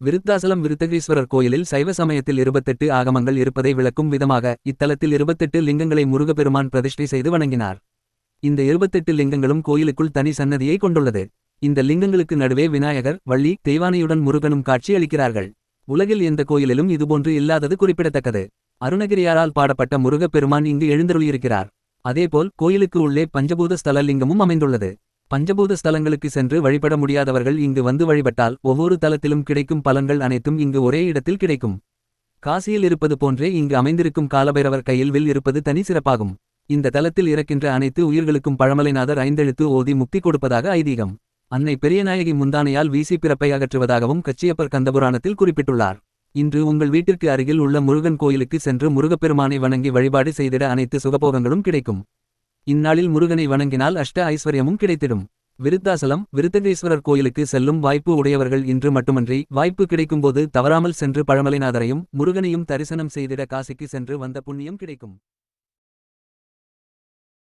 விருத்தாசலம் விருத்தகீஸ்வரர் கோயிலில் சைவ சமயத்தில் இருபத்தெட்டு ஆகமங்கள் இருப்பதை விளக்கும் விதமாக இத்தலத்தில் இருபத்தெட்டு லிங்கங்களை முருகப்பெருமான் பிரதிஷ்டை செய்து வணங்கினார். இந்த இருபத்தெட்டு லிங்கங்களும் கோயிலுக்குள் தனி சன்னதியை கொண்டுள்ளது. இந்த லிங்கங்களுக்கு நடுவே விநாயகர் வள்ளி தெய்வானையுடன் முருகனும் காட்சி அளிக்கிறார்கள். உலகில் எந்த கோயிலிலும் இதுபோன்று இல்லாதது குறிப்பிடத்தக்கது. அருணகிரியாரால் பாடப்பட்ட முருகப்பெருமான் இங்கு எழுந்தருளியிருக்கிறார். அதேபோல் கோயிலுக்கு உள்ளே பஞ்சபூத ஸ்தல லிங்கமும் அமைந்துள்ளது. பஞ்சபூத ஸ்தலங்களுக்கு சென்று வழிபட முடியாதவர்கள் இங்கு வந்து வழிபட்டால் ஒவ்வொரு தலத்திலும் கிடைக்கும் பலன்கள் அனைத்தும் இங்கு ஒரே இடத்தில் கிடைக்கும். காசியில் இருப்பது போன்றே இங்கு அமைந்திருக்கும் காலபைரவர் கையில் வில் இருப்பது தனி சிறப்பாகும். இந்த தலத்தில் இறக்கின்ற அனைத்து உயிர்களுக்கும் பழமலைநாதர் ஐந்தெழுத்து ஓதி முக்தி கொடுப்பதாக ஐதீகம். அன்னை பெரியநாயகி முந்தானையால் வீசி பிறப்பை அகற்றுவதாகவும் கச்சியப்பர் கந்தபுராணத்தில் குறிப்பிட்டுள்ளார். இன்று உங்கள் வீட்டிற்கு அருகில் உள்ள முருகன் கோயிலுக்கு சென்று முருகப்பெருமானை வணங்கி வழிபாடு செய்திட அனைத்து சுகபோகங்களும் கிடைக்கும். இந்நாளில் முருகனை வணங்கினால் அஷ்ட ஐஸ்வர்யமும் கிடைத்திடும். விருத்தாசலம் விருத்தகேஸ்வரர் கோயிலுக்கு செல்லும் வாய்ப்பு உடையவர்கள் இன்று மட்டுமன்றி வாய்ப்பு கிடைக்கும்போது தவறாமல் சென்று பழமலைநாதரையும் முருகனையும் தரிசனம் செய்திட காசிக்கு சென்று வந்த புண்ணியம் கிடைக்கும்.